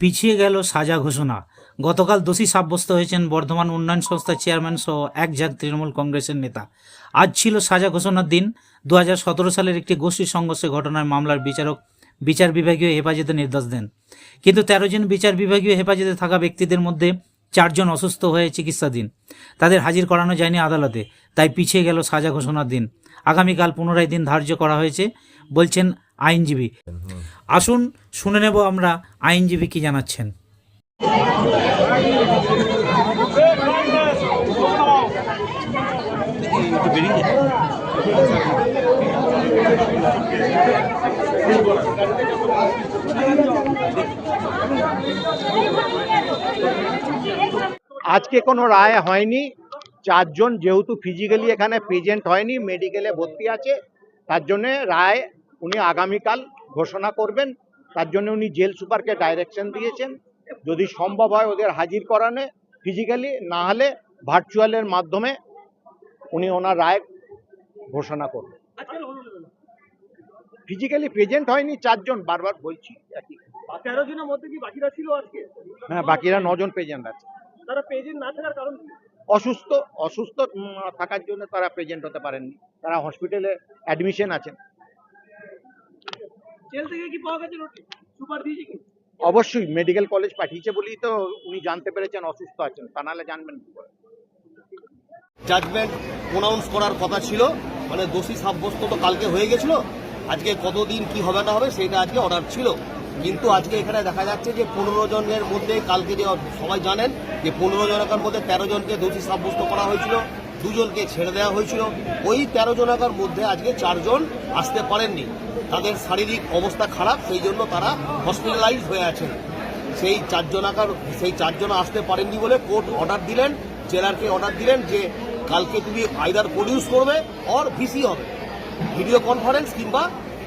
পিছিয়ে গেল সাজা ঘোষণা। গতকাল দোষী সাব্যস্ত হয়েছেন বর্ধমান উন্নয়ন সংস্থার চেয়ারম্যান সহ এক ঝাঁক তৃণমূল কংগ্রেসের নেতা। আজ ছিল সাজা ঘোষণার দিন। দু হাজার সতেরো সালের একটি গোষ্ঠী সংঘর্ষে ঘটনায় মামলার বিচারক, বিচার বিভাগীয় হেফাজতে নির্দেশ দেন। কিন্তু তেরো জন বিচার বিভাগীয় হেফাজতে থাকা ব্যক্তিদের মধ্যে চারজন অসুস্থ হয়ে চিকিৎসাধীন। তাদের হাজির করানো যায়নি আদালতে, তাই পিছিয়ে গেল সাজা ঘোষণার দিন। আগামীকাল পুনরায় দিন ধার্য করা হয়েছে, বলছেন আইনজীবী। আসুন, শুনে নেব আমরা আইনজীবী কি জানাচ্ছেন। আজকে কোনো রায় হয়নি। চারজন যেহেতু ফিজিক্যালি এখানে প্রেজেন্ট হয়নি মেডিকেলে ভর্তি আছে, তার জন্যে রায় উনি আগামীকাল ঘোষণা করবেন তার জন্য উনি জেল সুপারকে ডাইরেকশন দিয়েছেন। যদি সম্ভব হয় ওদের হাজির করানে ফিজিক্যালি না হলে ভার্চুয়ালের মাধ্যমে উনি ওনার রায় ঘোষণা করবেন। ফিজিক্যালি প্রেজেন্ট হয়নি চারজন বারবার বলছি তেরো জনের মধ্যে কি বাকিরা ছিল আজকে? হ্যাঁ বাকিরা নজন প্রেজেন্ট আছে। তারা পেজেন্ট না থাকার কারণ অসুস্থ অসুস্থ থাকার জন্য তারা প্রেজেন্ট হতে পারেননি। তারা হসপিটালে অ্যাডমিশন আছেন। জেল থেকে কি পাওয়া গেছে নোটিশ সুপার দিয়েছে কি? অবশ্যই মেডিকেল কলেজ পাঠিয়েছে বলেই তো উনি জানতে পেরেছেন অসুস্থ আছেন তা নাহলে জানবেন কি করে। জাজমেন্ট প্রোনাউন্স করার কথা ছিল মানে দোষী সাব্যস্ত তো কালকে হয়ে গেছিল আজকে কতদিন কি হবে না হবে সেটা আজকে অর্ডার ছিল। কিন্তু আজকে এখানে দেখা যাচ্ছে যে পনেরো জনের মধ্যে কালকে যে সবাই জানেন যে পনেরো জনের মধ্যে তেরো জনকে দোষী সাব্যস্ত করা হয়েছিল দুজনকে ছেড়ে দেওয়া হয়েছিল। ওই তেরো জনকার মধ্যে আজকে চারজন আসতে পারেননি। তাদের শারীরিক অবস্থা খারাপ, সেই জন্য তারা হসপিটালাইজ হয়ে আছেন। সেই চারজনাকার সেই চারজন আসতে পারেননি বলে কোর্ট অর্ডার দিলেন জেলারকে অর্ডার দিলেন যে কালকে তুমি আইদার প্রডিউস করবে অর ভিসি হবে। ভিডিও কনফারেন্স কিংবা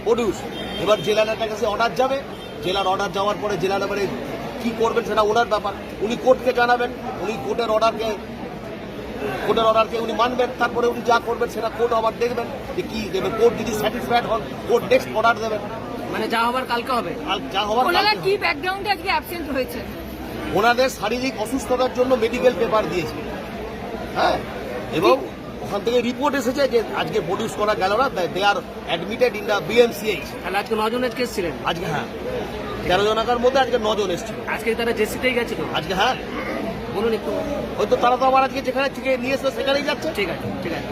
প্রডিউস এবার জেলারের কাছে অর্ডার যাবে। জেলার অর্ডার যাওয়ার পরে জেলার এবারে কি করবেন সেটা ওনার ব্যাপার। উনি কোর্টকে জানাবেন। উনি কোর্টের অর্ডারকে কোর্টের অর্ডারকে উনি মানবেন তারপরে উনি যা করবেন সেটা কোর্ট আবার দেখবেন যে কি দেবে। কোর্ট যদি স্যাটিসফাইড হন কোর্ট নেক্সট অর্ডার দেবেন। মানে যা হবার কালকে হবে? আর যা হবার ওনারা কালকে কি ব্যাকগ্রাউন্ডে আজকে অ্যাবসেন্ট হয়েছে? ওনাদের শারীরিক অসুস্থতার জন্য মেডিকেল পেপার দিয়েছে। হ্যাঁ? এবং ওখান থেকে রিপোর্ট এসেছে যে আজকে প্রডিউস করা গেল না they are admitted in the BMCH তাহলে আজকে নজনের কেস ছিলেন আজকে হ্যাঁ। তেরো জনাকার মধ্যে আজকে নজন এসেছিল। আজকে তারা জেসিতেই গেছিল। আজকে হ্যাঁ। বলুন একটু। হয়তো তারা তো আমার আজকে যেখানে থেকে নিয়ে এসে সেখানেই যাচ্ছে। ঠিক আছে ঠিক আছে।